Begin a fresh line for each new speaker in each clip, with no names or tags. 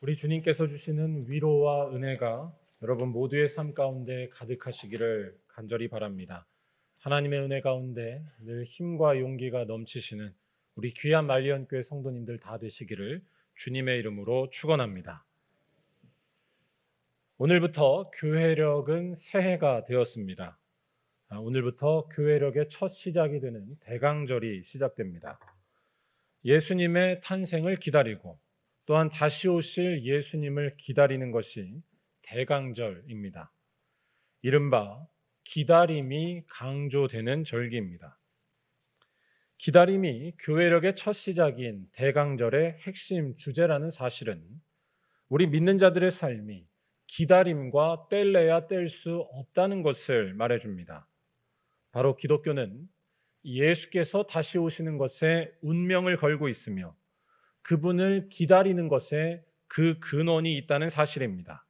우리 주님께서 주시는 위로와 은혜가 여러분 모두의 삶 가운데 가득하시기를 간절히 바랍니다. 하나님의 은혜 가운데 늘 힘과 용기가 넘치시는 우리 귀한 말리언교회 성도님들 다 되시기를 주님의 이름으로 축원합니다. 오늘부터 교회력은 새해가 되었습니다. 아, 오늘부터 교회력의 첫 시작이 되는 대강절이 시작됩니다. 예수님의 탄생을 기다리고 또한 다시 오실 예수님을 기다리는 것이 대강절입니다. 이른바 기다림이 강조되는 절기입니다. 기다림이 교회력의 첫 시작인 대강절의 핵심 주제라는 사실은 우리 믿는 자들의 삶이 기다림과 뗄래야 뗄 수 없다는 것을 말해줍니다. 바로 기독교는 예수께서 다시 오시는 것에 운명을 걸고 있으며 그분을 기다리는 것에 그 근원이 있다는 사실입니다.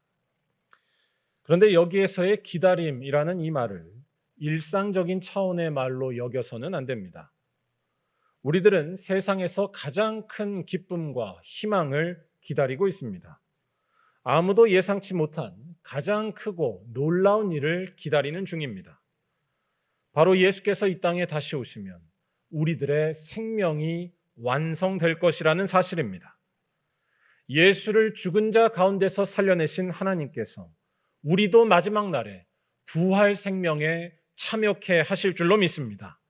그런데 여기에서의 기다림이라는 이 말을 일상적인 차원의 말로 여겨서는 안 됩니다. 우리들은 세상에서 가장 큰 기쁨과 희망을 기다리고 있습니다. 아무도 예상치 못한 가장 크고 놀라운 일을 기다리는 중입니다. 바로 예수께서 이 땅에 다시 오시면 우리들의 생명이 완성될 것이라는 사실입니다. 예수를 죽은 자 가운데서 살려내신 하나님께서 우리도 마지막 날에 부활 생명에 참여케 하실 줄로 믿습니다.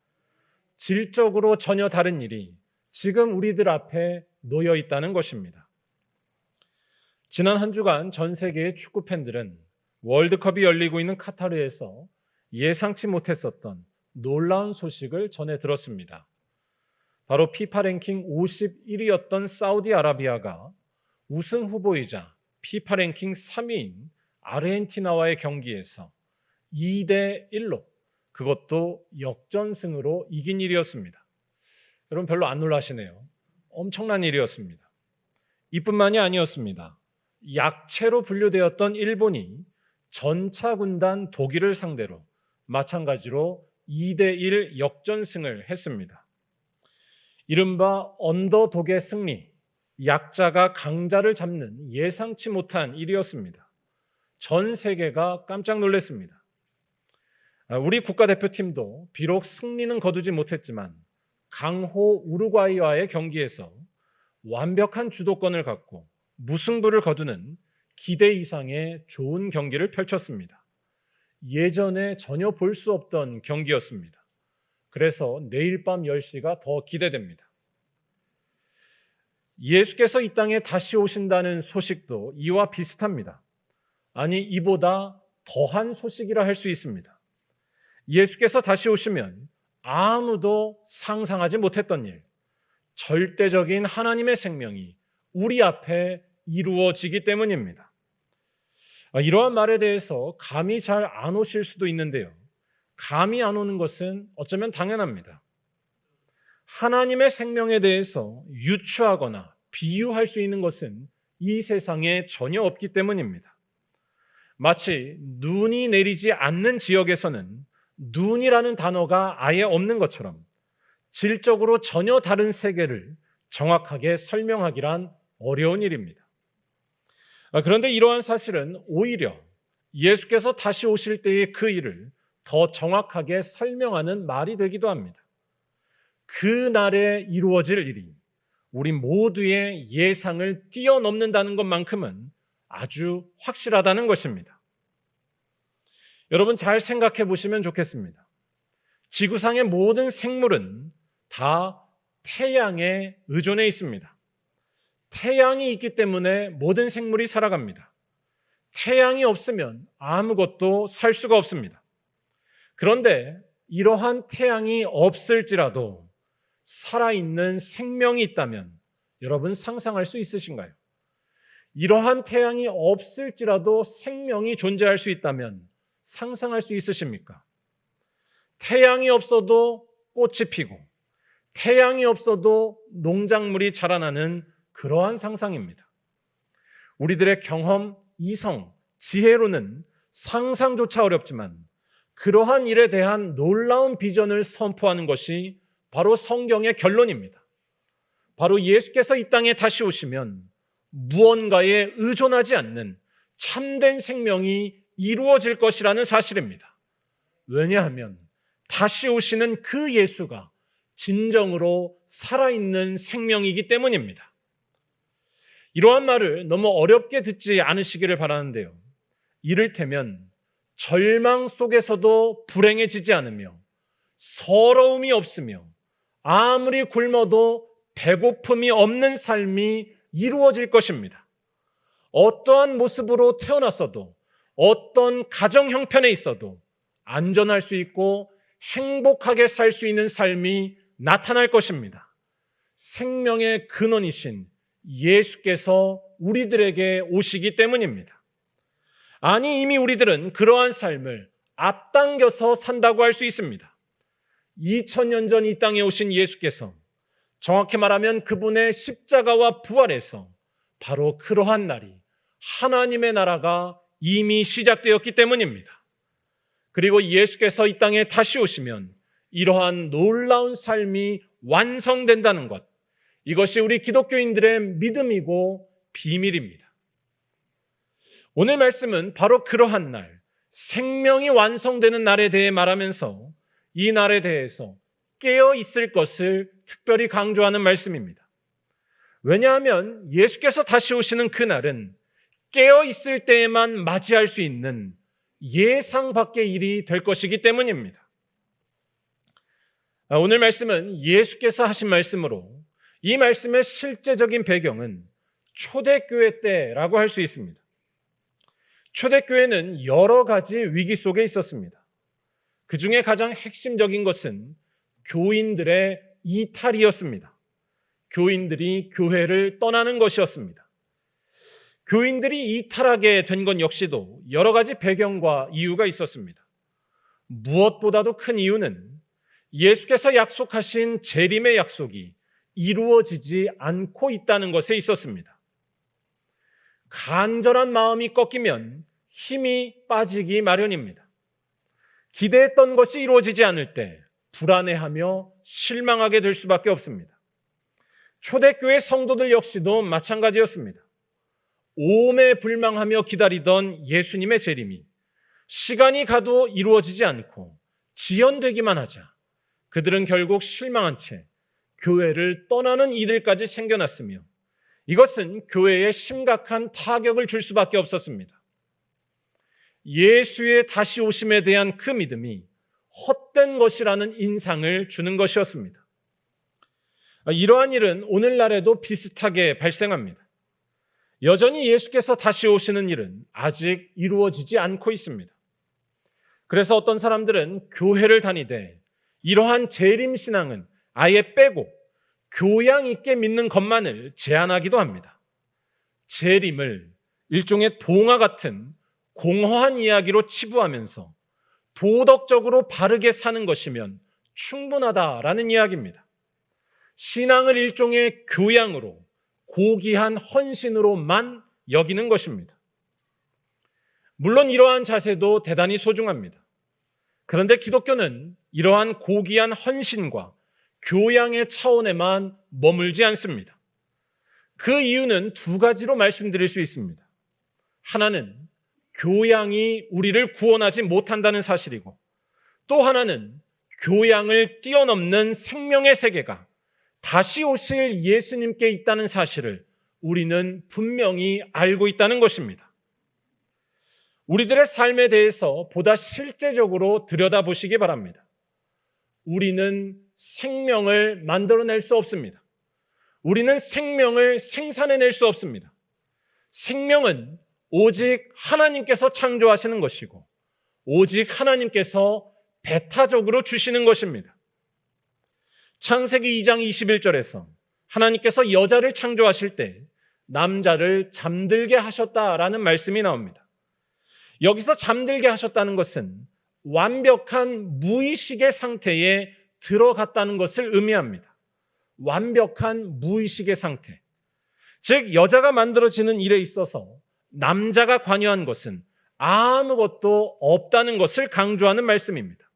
질적으로 전혀 다른 일이 지금 우리들 앞에 놓여 있다는 것입니다. 지난 한 주간 전 세계의 축구 팬들은 월드컵이 열리고 있는 카타르에서 예상치 못했었던 놀라운 소식을 전해 들었습니다. 바로 피파 랭킹 51위였던 사우디아라비아가 우승 후보이자 피파 랭킹 3위인 아르헨티나와의 경기에서 2대 1로 그것도 역전승으로 이긴 일이었습니다. 여러분 별로 안 놀라시네요. 엄청난 일이었습니다. 이뿐만이 아니었습니다. 약체로 분류되었던 일본이 전차 군단 독일을 상대로 마찬가지로 2대 1 역전승을 했습니다. 이른바 언더독의 승리, 약자가 강자를 잡는 예상치 못한 일이었습니다. 전 세계가 깜짝 놀랐습니다. 아, 우리 국가대표팀도 비록 승리는 거두지 못했지만 강호 우루과이와의 경기에서 완벽한 주도권을 갖고 무승부를 거두는 기대 이상의 좋은 경기를 펼쳤습니다. 예전에 전혀 볼 수 없던 경기였습니다. 그래서 내일 밤 10시가 더 기대됩니다. 예수께서 이 땅에 다시 오신다는 소식도 이와 비슷합니다. 아니, 이보다 더한 소식이라 할 수 있습니다. 예수께서 다시 오시면 아무도 상상하지 못했던 일, 절대적인 하나님의 생명이 우리 앞에 이루어지기 때문입니다. 아, 이러한 말에 대해서 감이 잘 안 오실 수도 있는데요. 감이 안 오는 것은 어쩌면 당연합니다. 하나님의 생명에 대해서 유추하거나 비유할 수 있는 것은 이 세상에 전혀 없기 때문입니다. 마치 눈이 내리지 않는 지역에서는 눈이라는 단어가 아예 없는 것처럼 질적으로 전혀 다른 세계를 정확하게 설명하기란 어려운 일입니다. 아, 그런데 이러한 사실은 오히려 예수께서 다시 오실 때의 그 일을 더 정확하게 설명하는 말이 되기도 합니다. 그 날에 이루어질 일이 우리 모두의 예상을 뛰어넘는다는 것만큼은 아주 확실하다는 것입니다. 여러분 잘 생각해 보시면 좋겠습니다. 지구상의 모든 생물은 다 태양에 의존해 있습니다. 태양이 있기 때문에 모든 생물이 살아갑니다. 태양이 없으면 아무것도 살 수가 없습니다. 그런데 이러한 태양이 없을지라도 살아있는 생명이 있다면 여러분 상상할 수 있으신가요? 이러한 태양이 없을지라도 생명이 존재할 수 있다면 상상할 수 있으십니까? 태양이 없어도 꽃이 피고 태양이 없어도 농작물이 자라나는 그러한 상상입니다. 우리들의 경험, 이성, 지혜로는 상상조차 어렵지만 그러한 일에 대한 놀라운 비전을 선포하는 것이 바로 성경의 결론입니다. 바로 예수께서 이 땅에 다시 오시면 무언가에 의존하지 않는 참된 생명이 이루어질 것이라는 사실입니다. 왜냐하면 다시 오시는 그 예수가 진정으로 살아있는 생명이기 때문입니다. 이러한 말을 너무 어렵게 듣지 않으시기를 바라는데요. 이를테면 절망 속에서도 불행해지지 않으며 서러움이 없으며 아무리 굶어도 배고픔이 없는 삶이 이루어질 것입니다. 어떠한 모습으로 태어났어도 어떤 가정 형편에 있어도 안전할 수 있고 행복하게 살 수 있는 삶이 나타날 것입니다. 생명의 근원이신 예수께서 우리들에게 오시기 때문입니다. 아니, 이미 우리들은 그러한 삶을 앞당겨서 산다고 할 수 있습니다. 2000년 전 이 땅에 오신 예수께서 정확히 말하면 그분의 십자가와 부활에서 바로 그러한 날이 하나님의 나라가 이미 시작되었기 때문입니다. 그리고 예수께서 이 땅에 다시 오시면 이러한 놀라운 삶이 완성된다는 것. 이것이 우리 기독교인들의 믿음이고 비밀입니다. 오늘 말씀은 바로 그러한 날, 생명이 완성되는 날에 대해 말하면서 이 날에 대해서 깨어 있을 것을 특별히 강조하는 말씀입니다. 왜냐하면 예수께서 다시 오시는 그 날은 깨어 있을 때에만 맞이할 수 있는 예상 밖의 일이 될 것이기 때문입니다. 아, 오늘 말씀은 예수께서 하신 말씀으로 이 말씀의 실제적인 배경은 초대교회 때라고 할 수 있습니다. 초대교회는 여러 가지 위기 속에 있었습니다. 그 중에 가장 핵심적인 것은 교인들의 이탈이었습니다. 교인들이 교회를 떠나는 것이었습니다. 교인들이 이탈하게 된 건 역시도 여러 가지 배경과 이유가 있었습니다. 무엇보다도 큰 이유는 예수께서 약속하신 재림의 약속이 이루어지지 않고 있다는 것에 있었습니다. 간절한 마음이 꺾이면 힘이 빠지기 마련입니다. 기대했던 것이 이루어지지 않을 때 불안해하며 실망하게 될 수밖에 없습니다. 초대교회 성도들 역시도 마찬가지였습니다. 오매 불망하며 기다리던 예수님의 재림이 시간이 가도 이루어지지 않고 지연되기만 하자 그들은 결국 실망한 채 교회를 떠나는 이들까지 생겨났으며 이것은 교회에 심각한 타격을 줄 수밖에 없었습니다. 예수의 다시 오심에 대한 그 믿음이 헛된 것이라는 인상을 주는 것이었습니다. 이러한 일은 오늘날에도 비슷하게 발생합니다. 여전히 예수께서 다시 오시는 일은 아직 이루어지지 않고 있습니다. 그래서 어떤 사람들은 교회를 다니되 이러한 재림 신앙은 아예 빼고 교양 있게 믿는 것만을 제안하기도 합니다. 재림을 일종의 동화 같은 공허한 이야기로 치부하면서 도덕적으로 바르게 사는 것이면 충분하다라는 이야기입니다. 신앙을 일종의 교양으로 고귀한 헌신으로만 여기는 것입니다. 물론 이러한 자세도 대단히 소중합니다. 그런데 기독교는 이러한 고귀한 헌신과 교양의 차원에만 머물지 않습니다. 그 이유는 두 가지로 말씀드릴 수 있습니다. 하나는 교양이 우리를 구원하지 못한다는 사실이고 또 하나는 교양을 뛰어넘는 생명의 세계가 다시 오실 예수님께 있다는 사실을 우리는 분명히 알고 있다는 것입니다. 우리들의 삶에 대해서 보다 실제적으로 들여다보시기 바랍니다. 우리는 생명을 만들어낼 수 없습니다. 우리는 생명을 생산해낼 수 없습니다. 생명은 오직 하나님께서 창조하시는 것이고, 오직 하나님께서 배타적으로 주시는 것입니다. 창세기 2장 21절에서 하나님께서 여자를 창조하실 때 남자를 잠들게 하셨다라는 말씀이 나옵니다. 여기서 잠들게 하셨다는 것은 완벽한 무의식의 상태에 들어갔다는 것을 의미합니다. 완벽한 무의식의 상태. 즉, 여자가 만들어지는 일에 있어서 남자가 관여한 것은 아무것도 없다는 것을 강조하는 말씀입니다.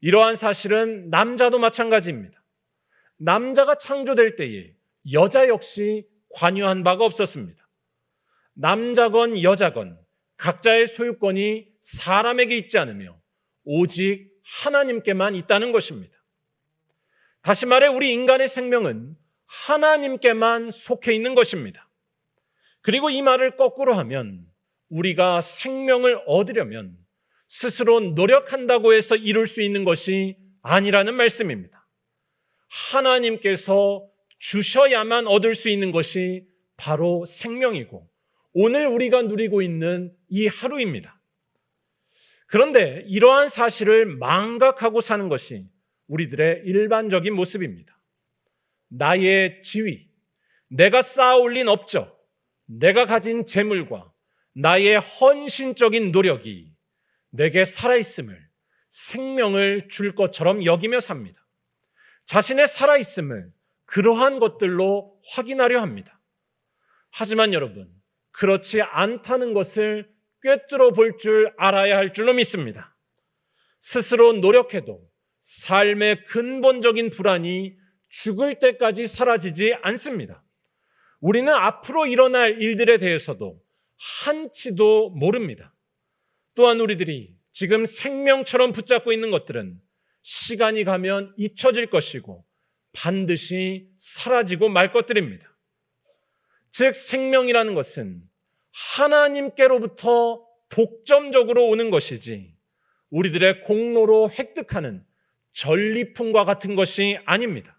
이러한 사실은 남자도 마찬가지입니다. 남자가 창조될 때에 여자 역시 관여한 바가 없었습니다. 남자건 여자건 각자의 소유권이 사람에게 있지 않으며 오직 하나님께만 있다는 것입니다. 다시 말해 우리 인간의 생명은 하나님께만 속해 있는 것입니다. 그리고 이 말을 거꾸로 하면 우리가 생명을 얻으려면 스스로 노력한다고 해서 이룰 수 있는 것이 아니라는 말씀입니다. 하나님께서 주셔야만 얻을 수 있는 것이 바로 생명이고 오늘 우리가 누리고 있는 이 하루입니다. 그런데 이러한 사실을 망각하고 사는 것이 우리들의 일반적인 모습입니다. 나의 지위, 내가 쌓아 올린 업적, 내가 가진 재물과 나의 헌신적인 노력이 내게 살아있음을, 생명을 줄 것처럼 여기며 삽니다. 자신의 살아있음을 그러한 것들로 확인하려 합니다. 하지만 여러분, 그렇지 않다는 것을 꿰뚫어 볼 줄 알아야 할 줄로 믿습니다. 스스로 노력해도 삶의 근본적인 불안이 죽을 때까지 사라지지 않습니다. 우리는 앞으로 일어날 일들에 대해서도 한치도 모릅니다. 또한 우리들이 지금 생명처럼 붙잡고 있는 것들은 시간이 가면 잊혀질 것이고 반드시 사라지고 말 것들입니다. 즉, 생명이라는 것은 하나님께로부터 독점적으로 오는 것이지 우리들의 공로로 획득하는 전리품과 같은 것이 아닙니다.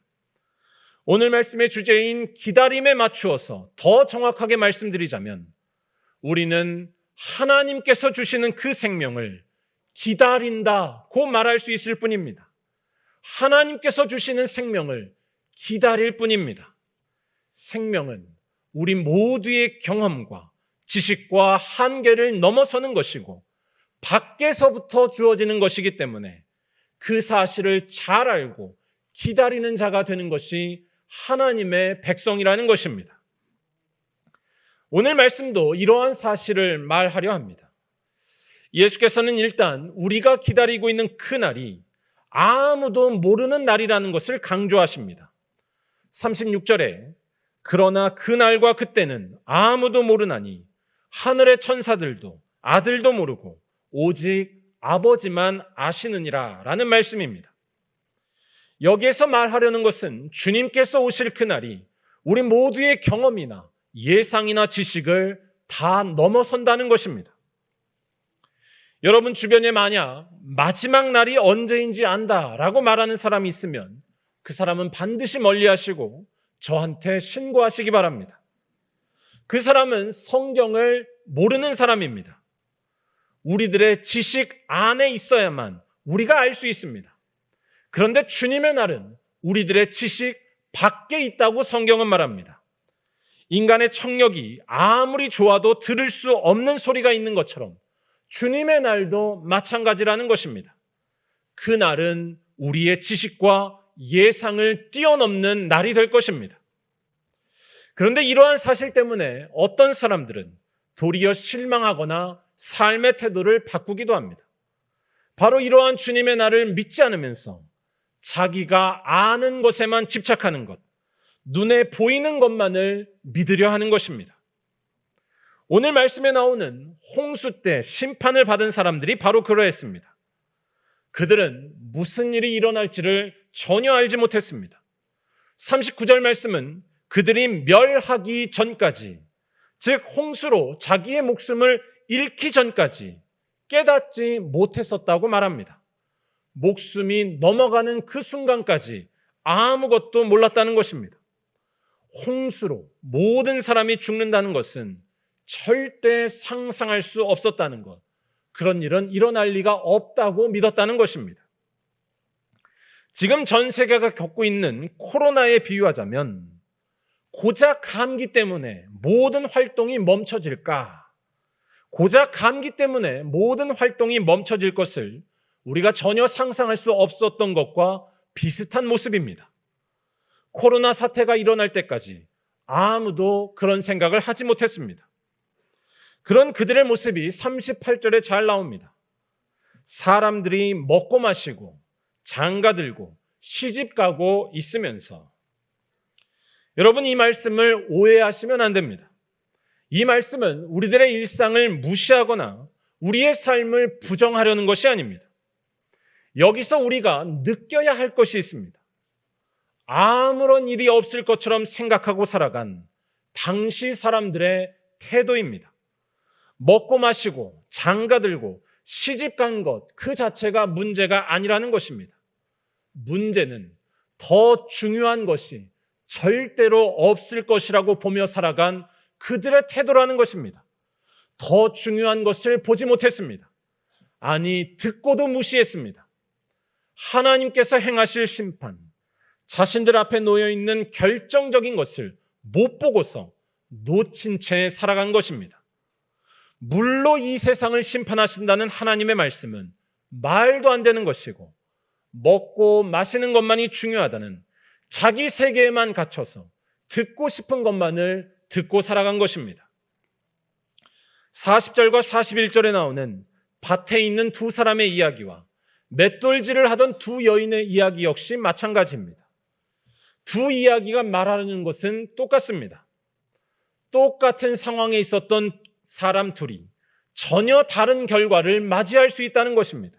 오늘 말씀의 주제인 기다림에 맞추어서 더 정확하게 말씀드리자면 우리는 하나님께서 주시는 그 생명을 기다린다고 말할 수 있을 뿐입니다. 하나님께서 주시는 생명을 기다릴 뿐입니다. 생명은 우리 모두의 경험과 지식과 한계를 넘어서는 것이고 밖에서부터 주어지는 것이기 때문에 그 사실을 잘 알고 기다리는 자가 되는 것이 하나님의 백성이라는 것입니다. 오늘 말씀도 이러한 사실을 말하려 합니다. 예수께서는 일단 우리가 기다리고 있는 그 날이 아무도 모르는 날이라는 것을 강조하십니다. 36절에 그러나 그 날과 그때는 아무도 모르나니 하늘의 천사들도 아들도 모르고 오직 아버지만 아시느니라 라는 말씀입니다. 여기에서 말하려는 것은 주님께서 오실 그날이 우리 모두의 경험이나 예상이나 지식을 다 넘어선다는 것입니다. 여러분 주변에 만약 마지막 날이 언제인지 안다라고 말하는 사람이 있으면 그 사람은 반드시 멀리 하시고 저한테 신고하시기 바랍니다. 그 사람은 성경을 모르는 사람입니다. 우리들의 지식 안에 있어야만 우리가 알 수 있습니다. 그런데 주님의 날은 우리들의 지식 밖에 있다고 성경은 말합니다. 인간의 청력이 아무리 좋아도 들을 수 없는 소리가 있는 것처럼 주님의 날도 마찬가지라는 것입니다. 그 날은 우리의 지식과 예상을 뛰어넘는 날이 될 것입니다. 그런데 이러한 사실 때문에 어떤 사람들은 도리어 실망하거나 삶의 태도를 바꾸기도 합니다. 바로 이러한 주님의 날을 믿지 않으면서 자기가 아는 것에만 집착하는 것, 눈에 보이는 것만을 믿으려 하는 것입니다. 오늘 말씀에 나오는 홍수 때 심판을 받은 사람들이 바로 그러했습니다. 그들은 무슨 일이 일어날지를 전혀 알지 못했습니다. 39절 말씀은 그들이 멸하기 전까지, 즉 홍수로 자기의 목숨을 잃기 전까지 깨닫지 못했었다고 말합니다. 목숨이 넘어가는 그 순간까지 아무것도 몰랐다는 것입니다. 홍수로 모든 사람이 죽는다는 것은 절대 상상할 수 없었다는 것. 그런 일은 일어날 리가 없다고 믿었다는 것입니다. 지금 전 세계가 겪고 있는 코로나에 비유하자면 고작 감기 때문에 모든 활동이 멈춰질까? 고작 감기 때문에 모든 활동이 멈춰질 것을 우리가 전혀 상상할 수 없었던 것과 비슷한 모습입니다. 코로나 사태가 일어날 때까지 아무도 그런 생각을 하지 못했습니다. 그런 그들의 모습이 38절에 잘 나옵니다. 사람들이 먹고 마시고 장가 들고 시집 가고 있으면서 여러분 이 말씀을 오해하시면 안 됩니다. 이 말씀은 우리들의 일상을 무시하거나 우리의 삶을 부정하려는 것이 아닙니다. 여기서 우리가 느껴야 할 것이 있습니다. 아무런 일이 없을 것처럼 생각하고 살아간 당시 사람들의 태도입니다. 먹고 마시고 장가 들고 시집 간 것 그 자체가 문제가 아니라는 것입니다. 문제는 더 중요한 것이 절대로 없을 것이라고 보며 살아간 그들의 태도라는 것입니다. 더 중요한 것을 보지 못했습니다. 아니, 듣고도 무시했습니다. 하나님께서 행하실 심판, 자신들 앞에 놓여 있는 결정적인 것을 못 보고서 놓친 채 살아간 것입니다. 물로 이 세상을 심판하신다는 하나님의 말씀은 말도 안 되는 것이고 먹고 마시는 것만이 중요하다는 자기 세계에만 갇혀서 듣고 싶은 것만을 듣고 살아간 것입니다. 40절과 41절에 나오는 밭에 있는 두 사람의 이야기와 맷돌질을 하던 두 여인의 이야기 역시 마찬가지입니다. 두 이야기가 말하는 것은 똑같습니다. 똑같은 상황에 있었던 사람 둘이 전혀 다른 결과를 맞이할 수 있다는 것입니다.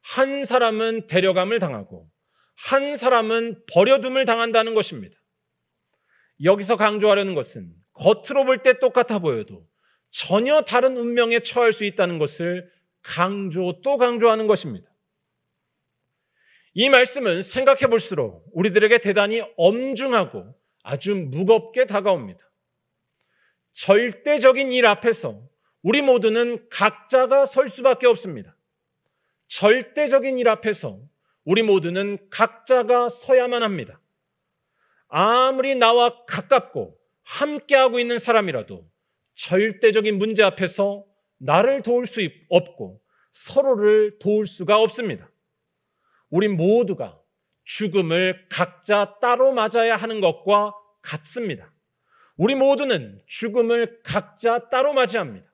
한 사람은 데려감을 당하고 한 사람은 버려둠을 당한다는 것입니다. 여기서 강조하려는 것은 겉으로 볼 때 똑같아 보여도 전혀 다른 운명에 처할 수 있다는 것을 강조 또 강조하는 것입니다. 이 말씀은 생각해 볼수록 우리들에게 대단히 엄중하고 아주 무겁게 다가옵니다. 절대적인 일 앞에서 우리 모두는 각자가 설 수밖에 없습니다. 절대적인 일 앞에서 우리 모두는 각자가 서야만 합니다. 아무리 나와 가깝고 함께하고 있는 사람이라도 절대적인 문제 앞에서 나를 도울 수 없고 서로를 도울 수가 없습니다. 우리 모두가 죽음을 각자 따로 맞아야 하는 것과 같습니다. 우리 모두는 죽음을 각자 따로 맞이합니다.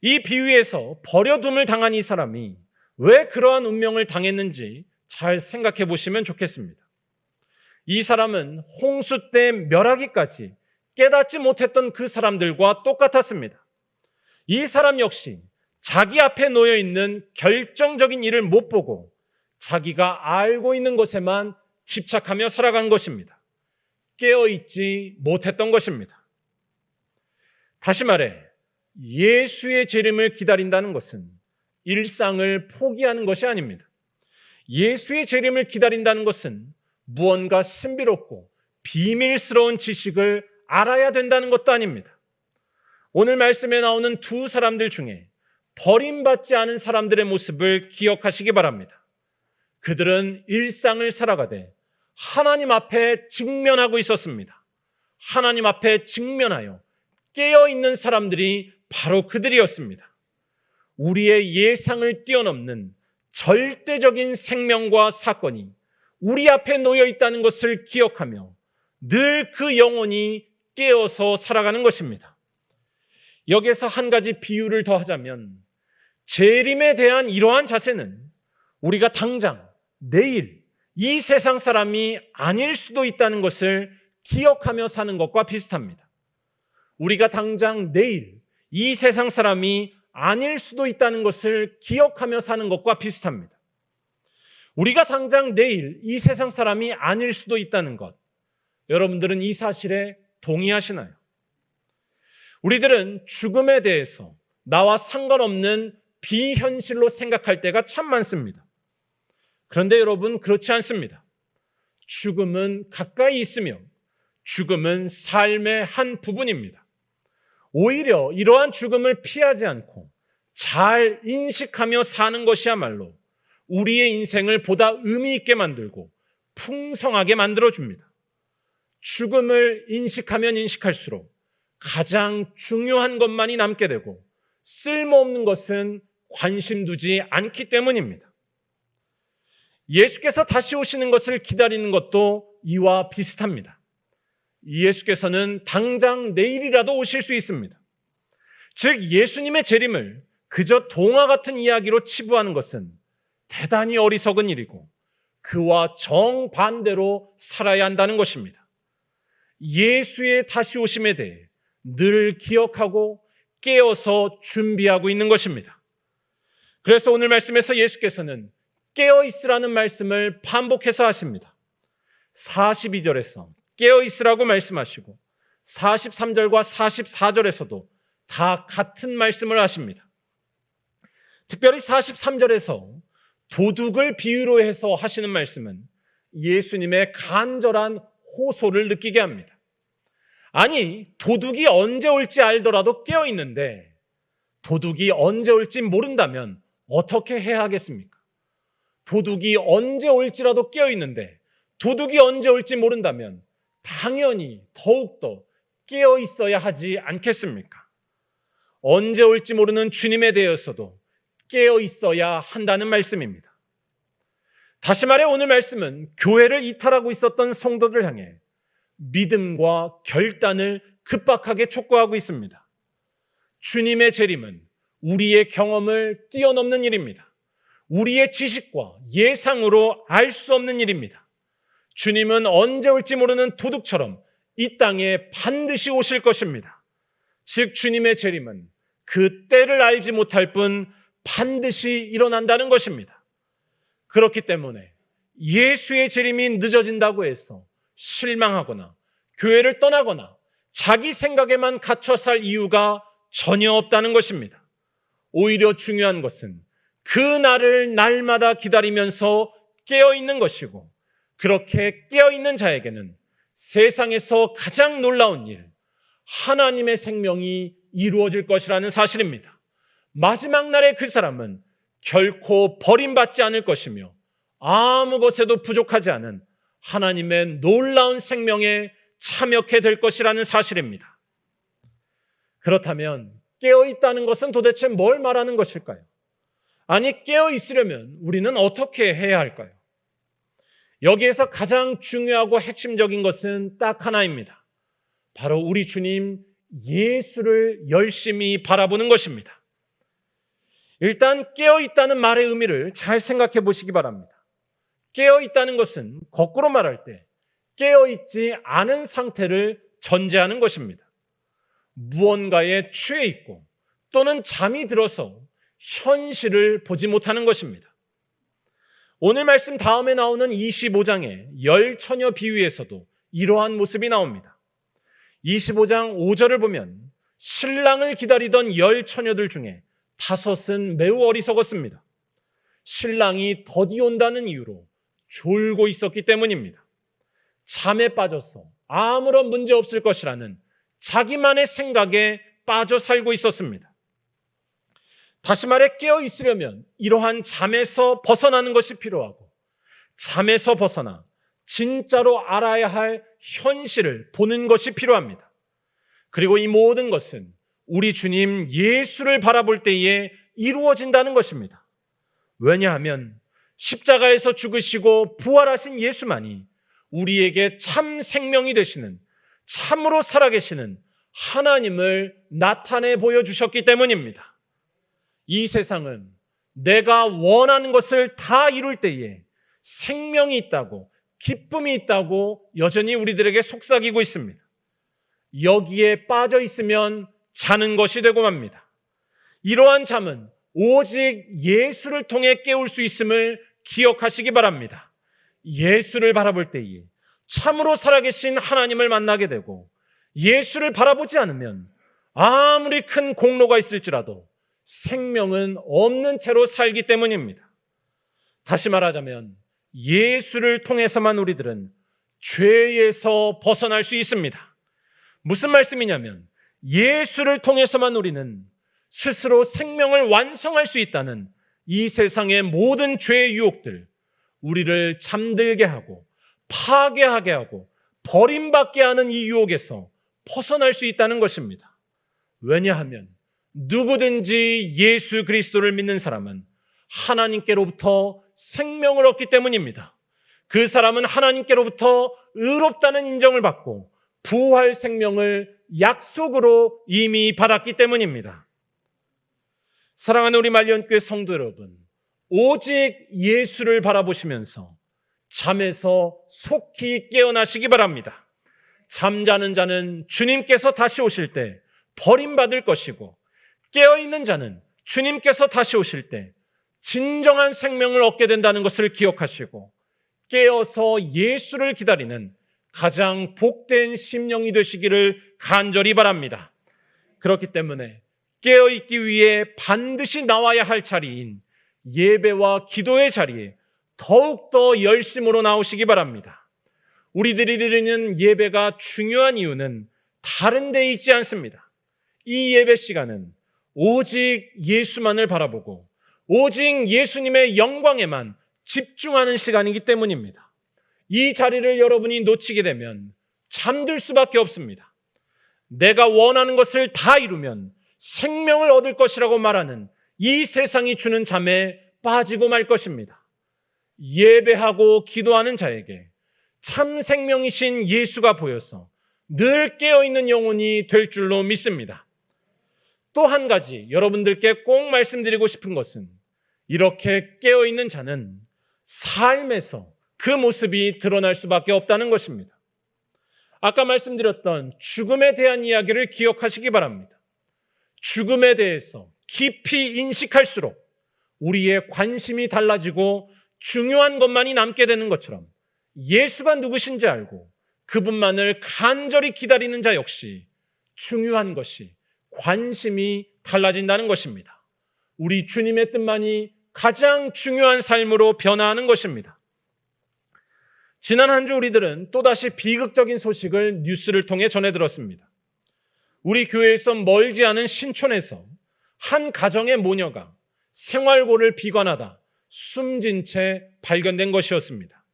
이 비유에서 버려둠을 당한 이 사람이 왜 그러한 운명을 당했는지 잘 생각해 보시면 좋겠습니다. 이 사람은 홍수 때 멸하기까지 깨닫지 못했던 그 사람들과 똑같았습니다. 이 사람 역시 자기 앞에 놓여 있는 결정적인 일을 못 보고 자기가 알고 있는 것에만 집착하며 살아간 것입니다. 깨어있지 못했던 것입니다. 다시 말해, 예수의 재림을 기다린다는 것은 일상을 포기하는 것이 아닙니다. 예수의 재림을 기다린다는 것은 무언가 신비롭고 비밀스러운 지식을 알아야 된다는 것도 아닙니다. 오늘 말씀에 나오는 두 사람들 중에 버림받지 않은 사람들의 모습을 기억하시기 바랍니다. 그들은 일상을 살아가되 하나님 앞에 직면하고 있었습니다. 하나님 앞에 직면하여 깨어 있는 사람들이 바로 그들이었습니다. 우리의 예상을 뛰어넘는 절대적인 생명과 사건이 우리 앞에 놓여 있다는 것을 기억하며 늘 그 영혼이 깨어서 살아가는 것입니다. 여기서 한 가지 비유를 더 하자면 재림에 대한 이러한 자세는 우리가 당장 내일 이 세상 사람이 아닐 수도 있다는 것을 기억하며 사는 것과 비슷합니다. 우리가 당장 내일 이 세상 사람이 아닐 수도 있다는 것을 기억하며 사는 것과 비슷합니다. 우리가 당장 내일 이 세상 사람이 아닐 수도 있다는 것. 여러분들은 이 사실에 동의하시나요? 우리들은 죽음에 대해서 나와 상관없는 비현실로 생각할 때가 참 많습니다. 그런데 여러분, 그렇지 않습니다. 죽음은 가까이 있으며 죽음은 삶의 한 부분입니다. 오히려 이러한 죽음을 피하지 않고 잘 인식하며 사는 것이야말로 우리의 인생을 보다 의미 있게 만들고 풍성하게 만들어줍니다. 죽음을 인식하면 인식할수록 가장 중요한 것만이 남게 되고 쓸모없는 것은 관심 두지 않기 때문입니다. 예수께서 다시 오시는 것을 기다리는 것도 이와 비슷합니다. 예수께서는 당장 내일이라도 오실 수 있습니다. 즉, 예수님의 재림을 그저 동화 같은 이야기로 치부하는 것은 대단히 어리석은 일이고 그와 정반대로 살아야 한다는 것입니다. 예수의 다시 오심에 대해 늘 기억하고 깨어서 준비하고 있는 것입니다. 그래서 오늘 말씀에서 예수께서는 깨어 있으라는 말씀을 반복해서 하십니다. 42절에서 깨어 있으라고 말씀하시고 43절과 44절에서도 다 같은 말씀을 하십니다. 특별히 43절에서 도둑을 비유로 해서 하시는 말씀은 예수님의 간절한 호소를 느끼게 합니다. 아니, 도둑이 언제 올지 알더라도 깨어 있는데 도둑이 언제 올지 모른다면 어떻게 해야 하겠습니까? 도둑이 언제 올지라도 깨어 있는데 도둑이 언제 올지 모른다면 당연히 더욱더 깨어 있어야 하지 않겠습니까? 언제 올지 모르는 주님에 대해서도 깨어 있어야 한다는 말씀입니다. 다시 말해 오늘 말씀은 교회를 이탈하고 있었던 성도들 향해 믿음과 결단을 급박하게 촉구하고 있습니다. 주님의 재림은 우리의 경험을 뛰어넘는 일입니다. 우리의 지식과 예상으로 알 수 없는 일입니다. 주님은 언제 올지 모르는 도둑처럼 이 땅에 반드시 오실 것입니다. 즉 주님의 재림은 그 때를 알지 못할 뿐 반드시 일어난다는 것입니다. 그렇기 때문에 예수의 재림이 늦어진다고 해서 실망하거나 교회를 떠나거나 자기 생각에만 갇혀 살 이유가 전혀 없다는 것입니다. 오히려 중요한 것은 그 날을 날마다 기다리면서 깨어 있는 것이고 그렇게 깨어 있는 자에게는 세상에서 가장 놀라운 일, 하나님의 생명이 이루어질 것이라는 사실입니다. 마지막 날에 그 사람은 결코 버림받지 않을 것이며 아무 것에도 부족하지 않은 하나님의 놀라운 생명에 참여케 될 것이라는 사실입니다. 그렇다면 깨어 있다는 것은 도대체 뭘 말하는 것일까요? 아니, 깨어 있으려면 우리는 어떻게 해야 할까요? 여기에서 가장 중요하고 핵심적인 것은 딱 하나입니다. 바로 우리 주님 예수를 열심히 바라보는 것입니다. 일단 깨어 있다는 말의 의미를 잘 생각해 보시기 바랍니다. 깨어 있다는 것은 거꾸로 말할 때 깨어 있지 않은 상태를 전제하는 것입니다. 무언가에 취해 있고 또는 잠이 들어서 현실을 보지 못하는 것입니다. 오늘 말씀 다음에 나오는 25장의 열 처녀 비유에서도 이러한 모습이 나옵니다. 25장 5절을 보면 신랑을 기다리던 열 처녀들 중에 다섯은 매우 어리석었습니다. 신랑이 더디 온다는 이유로 졸고 있었기 때문입니다. 잠에 빠져서 아무런 문제 없을 것이라는 자기만의 생각에 빠져 살고 있었습니다. 다시 말해 깨어 있으려면 이러한 잠에서 벗어나는 것이 필요하고 잠에서 벗어나 진짜로 알아야 할 현실을 보는 것이 필요합니다. 그리고 이 모든 것은 우리 주님 예수를 바라볼 때에 이루어진다는 것입니다. 왜냐하면 십자가에서 죽으시고 부활하신 예수만이 우리에게 참 생명이 되시는 참으로 살아계시는 하나님을 나타내 보여주셨기 때문입니다. 이 세상은 내가 원하는 것을 다 이룰 때에 생명이 있다고 기쁨이 있다고 여전히 우리들에게 속삭이고 있습니다. 여기에 빠져 있으면 자는 것이 되고 맙니다. 이러한 잠은 오직 예수를 통해 깨울 수 있음을 기억하시기 바랍니다. 예수를 바라볼 때에 참으로 살아계신 하나님을 만나게 되고 예수를 바라보지 않으면 아무리 큰 공로가 있을지라도 생명은 없는 채로 살기 때문입니다. 다시 말하자면 예수를 통해서만 우리들은 죄에서 벗어날 수 있습니다. 무슨 말씀이냐면 예수를 통해서만 우리는 스스로 생명을 완성할 수 있다는 이 세상의 모든 죄의 유혹들, 우리를 잠들게 하고 파괴하게 하고 버림받게 하는 이 유혹에서 벗어날 수 있다는 것입니다. 왜냐하면 누구든지 예수 그리스도를 믿는 사람은 하나님께로부터 생명을 얻기 때문입니다. 그 사람은 하나님께로부터 의롭다는 인정을 받고 부활 생명을 약속으로 이미 받았기 때문입니다. 사랑하는 우리 말년교회 성도 여러분, 오직 예수를 바라보시면서 잠에서 속히 깨어나시기 바랍니다. 잠자는 자는 주님께서 다시 오실 때 버림받을 것이고 깨어있는 자는 주님께서 다시 오실 때 진정한 생명을 얻게 된다는 것을 기억하시고 깨어서 예수를 기다리는 가장 복된 심령이 되시기를 간절히 바랍니다. 그렇기 때문에 깨어 있기 위해 반드시 나와야 할 자리인 예배와 기도의 자리에 더욱더 열심으로 나오시기 바랍니다. 우리들이 드리는 예배가 중요한 이유는 다른 데 있지 않습니다. 이 예배 시간은 오직 예수만을 바라보고 오직 예수님의 영광에만 집중하는 시간이기 때문입니다. 이 자리를 여러분이 놓치게 되면 잠들 수밖에 없습니다. 내가 원하는 것을 다 이루면 생명을 얻을 것이라고 말하는 이 세상이 주는 잠에 빠지고 말 것입니다. 예배하고 기도하는 자에게 참 생명이신 예수가 보여서 늘 깨어있는 영혼이 될 줄로 믿습니다. 또 한 가지 여러분들께 꼭 말씀드리고 싶은 것은 이렇게 깨어있는 자는 삶에서 그 모습이 드러날 수밖에 없다는 것입니다. 아까 말씀드렸던 죽음에 대한 이야기를 기억하시기 바랍니다. 죽음에 대해서 깊이 인식할수록 우리의 관심이 달라지고 중요한 것만이 남게 되는 것처럼 예수가 누구신지 알고 그분만을 간절히 기다리는 자 역시 중요한 것이 관심이 달라진다는 것입니다. 우리 주님의 뜻만이 가장 중요한 삶으로 변화하는 것입니다. 지난 한 주 우리들은 또다시 비극적인 소식을 뉴스를 통해 전해 들었습니다. 우리 교회에서 멀지 않은 신촌에서 한 가정의 모녀가 생활고를 비관하다 숨진 채 발견된 것이었습니다.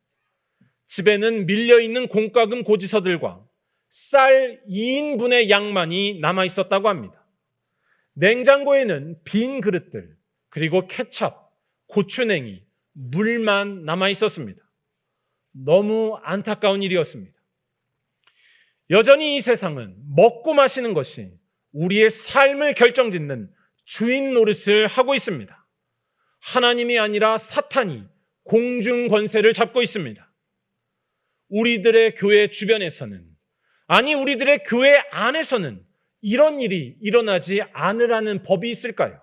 집에는 밀려있는 공과금 고지서들과 쌀 2인분의 양만이 남아 있었다고 합니다. 냉장고에는 빈 그릇들, 그리고 케찹, 고추냉이, 물만 남아 있었습니다. 너무 안타까운 일이었습니다. 여전히 이 세상은 먹고 마시는 것이 우리의 삶을 결정짓는 주인 노릇을 하고 있습니다. 하나님이 아니라 사탄이 공중 권세를 잡고 있습니다. 우리들의 교회 주변에서는 아니 우리들의 교회 안에서는 이런 일이 일어나지 않으라는 법이 있을까요?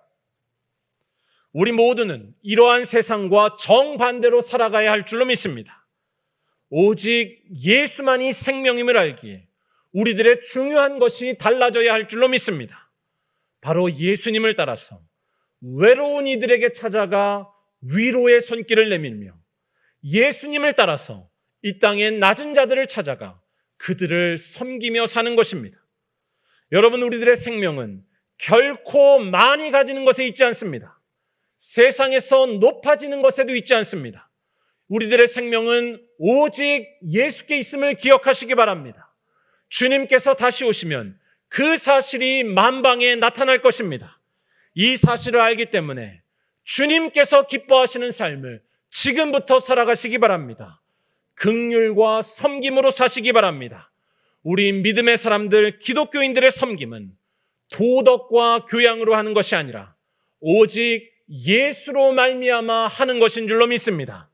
우리 모두는 이러한 세상과 정반대로 살아가야 할 줄로 믿습니다. 오직 예수만이 생명임을 알기에 우리들의 중요한 것이 달라져야 할 줄로 믿습니다. 바로 예수님을 따라서 외로운 이들에게 찾아가 위로의 손길을 내밀며 예수님을 따라서 이 땅의 낮은 자들을 찾아가 그들을 섬기며 사는 것입니다. 여러분, 우리들의 생명은 결코 많이 가지는 것에 있지 않습니다. 세상에서 높아지는 것에도 있지 않습니다. 우리들의 생명은 오직 예수께 있음을 기억하시기 바랍니다. 주님께서 다시 오시면 그 사실이 만방에 나타날 것입니다. 이 사실을 알기 때문에 주님께서 기뻐하시는 삶을 지금부터 살아가시기 바랍니다. 극률과 섬김으로 사시기 바랍니다. 우리 믿음의 사람들, 기독교인들의 섬김은 도덕과 교양으로 하는 것이 아니라 오직 예수로 말미암아 하는 것인 줄로 믿습니다.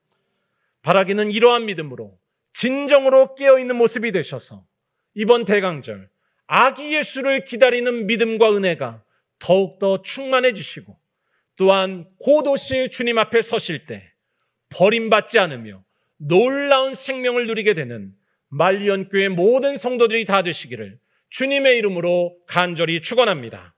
바라기는 이러한 믿음으로 진정으로 깨어 있는 모습이 되셔서 이번 대강절 아기 예수를 기다리는 믿음과 은혜가 더욱더 충만해지시고 또한 고도실 주님 앞에 서실 때 버림받지 않으며 놀라운 생명을 누리게 되는 말리언 교회 모든 성도들이 다 되시기를 주님의 이름으로 간절히 축원합니다.